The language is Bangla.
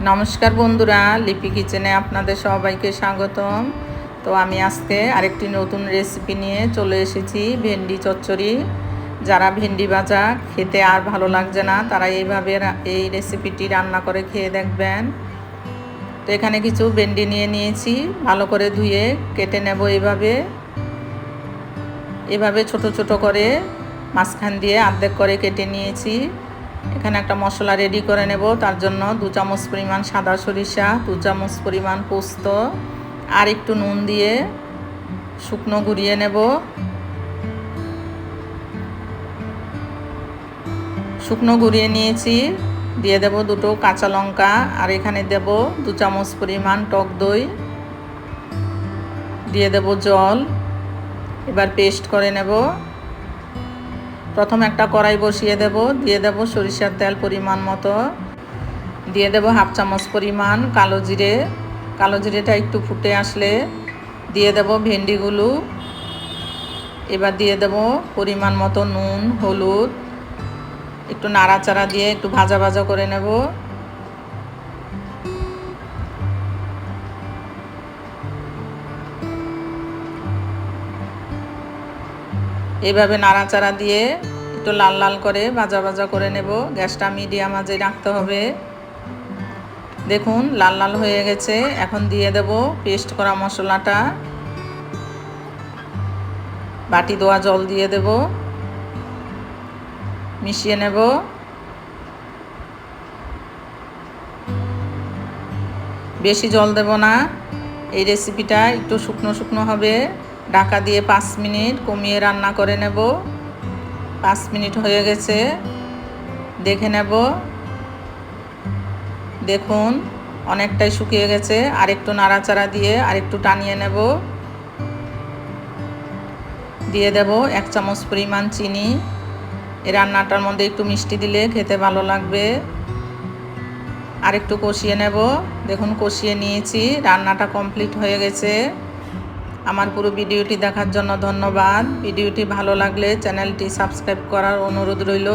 নমস্কার বন্ধুরা, লিপি কিচেনে আপনাদের সবাইকে স্বাগতম। তো আমি আজকে আরেকটি নতুন রেসিপি নিয়ে চলে এসেছি, ভেন্ডি চচ্চড়ি। যারা ভেন্ডি ভাজা খেতে আর ভালো লাগছে না, তারা এইভাবে এই রেসিপিটি রান্না করে খেয়ে দেখবেন। তো এখানে কিছু ভেন্ডি নিয়ে নিয়েছি, ভালো করে ধুয়ে কেটে নেব এইভাবে। এভাবে ছোট ছোট করে মাঝখান দিয়ে অর্ধেক করে কেটে নিয়েছি। এখানে একটা মশলা রেডি করে নেব। তার জন্য দু চামচ পরিমাণ সাদা সরিষা, দু চামচ পরিমাণ পোস্ত, আর একটু নুন দিয়ে শুকনো ঘুরিয়ে নেব। শুকনো ঘুরিয়ে নিয়েছি, দিয়ে দেব দুটো কাঁচা লঙ্কা, আর এখানে দেব দু চামচ পরিমাণ টক দই। দিয়ে দেব জল। এবার পেস্ট করে নেব। প্রথম একটা কড়াই বসিয়ে দেব, দিয়ে দেব সরিষার তেল পরিমাণ মতো। দিয়ে দেব হাফ চামচ পরিমাণ কালো জিরে। কালো জিরেটা একটু ফুটে আসলে দিয়ে দেব ভেন্ডিগুলো। এবার দিয়ে দেব পরিমাণ মতো নুন, হলুদ। একটু নাড়াচাড়া দিয়ে একটু ভাজা ভাজা করে নেব। এইভাবে নাড়াচাড়া দিয়ে একটু লাল লাল করে ভাজা ভাজা করে নেব। গ্যাসটা মিডিয়াম আজে রাখতে হবে। দেখুন, লাল লাল হয়ে গেছে। এখন দিয়ে দেব পেস্ট করা মশলাটা। বাটি দোয়া জল দিয়ে দেব। মিশিয়ে নেব। বেশি জল দেব না। এই রেসিপিটা একটু শুকনো শুকনো হবে। ঢাকা দিয়ে পাঁচ মিনিট কমিয়ে রান্না করে নেব। পাঁচ মিনিট হয়ে গেছে। দেখে নেব। দেখুন, অনেকটাই শুকিয়ে গেছে। আরেকটু নাড়াচাড়া দিয়ে আরেকটু টানিয়ে নেব। দিয়ে দেব এক চামচ পরিমাণ চিনি। এই রান্নাটার মধ্যে একটু মিষ্টি দিলে খেতে ভালো লাগবে। আর একটু কষিয়ে নেব। দেখুন, কষিয়ে নিয়েছি। রান্নাটা কমপ্লিট হয়ে গেছে। আমার পুরো ভিডিওটি দেখার জন্য ধন্যবাদ। ভিডিওটি ভালো লাগলে চ্যানেলটি সাবস্ক্রাইব করার অনুরোধ রইল।